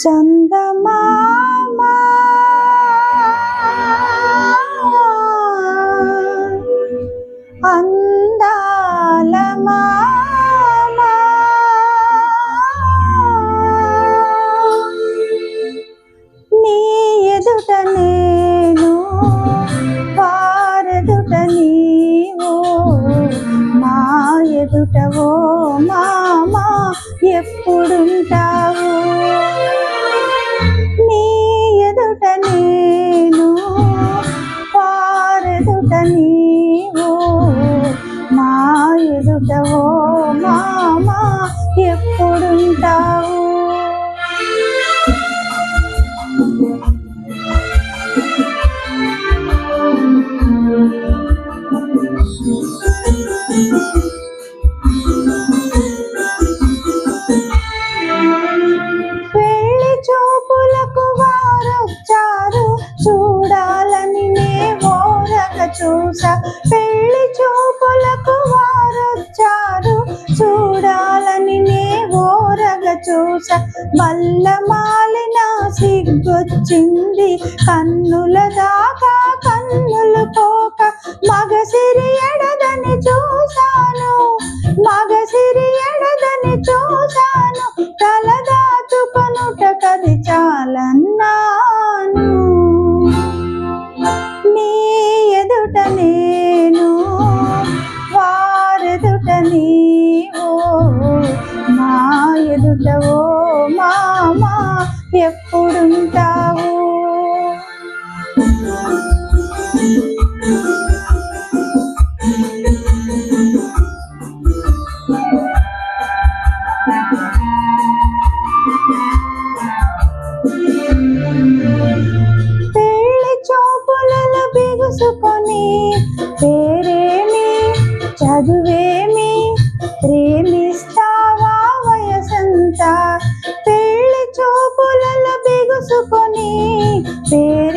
చందమామ. అందాల మామ. నీ ఎదుట నేను వారెదుట నీవు మా ఎదుట ఓ మామా. ఎప్పుడుంటావు? చూసా. పెళ్ళి చూపులకు వారొచ్చారు. చూడాలని నే ఓరగ చూసా. వల్ల మాలిన సిగ్గొచ్చింది. కన్నుల దాకా కన్నులు పోక మగసిరి ఎడదని చూ పెళ్ళి చూపులలో పేరేమి చదువేమి ప్రేమిస్తావా వయసంతా? పెళ్ళి చూపులలో బిగుసుకొని పేరేమి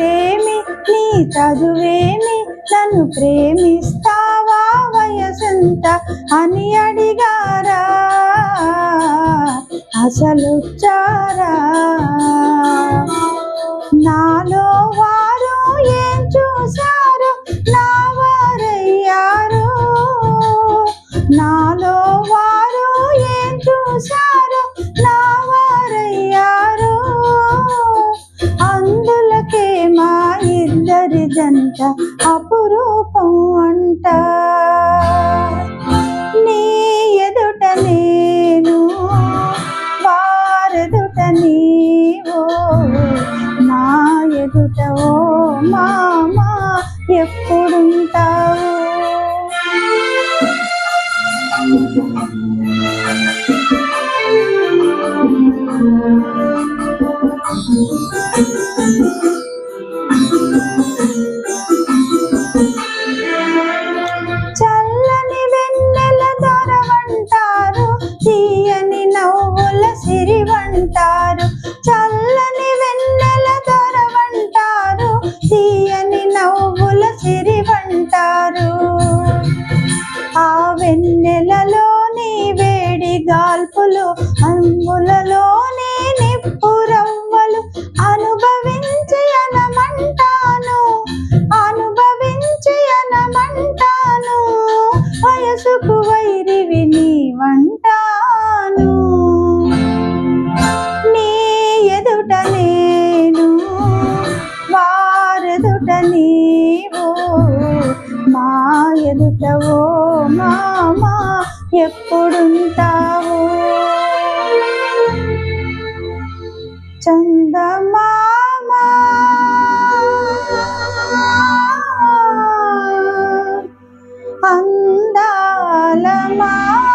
చదువేమి? నన్ను ప్రేమిస్తావా? వయసంత? అని అడిగారా. అసలు చారా నాలో వా ఇద్దరి జంట అపురూపం అంట. నీ ఎదుట నేను వారెదుట నీవో నా ఎదుట ఓ మామా ఎప్పుడుంటావు? చల్లని తీయని నవ్వుల సిరివంటారు చల్లని వెన్నెల దొరవంటారు తీయని నవ్వుల సిరివంటారు. ఆ వెన్నెలలోని వేడి గాల్పులు అమ్ములలోని నిప్పురవ్వలు అనుభవి మా ఎదుటవో ఓ మామా ఎప్పుడుంటావు? చందమామా. అందాలమా.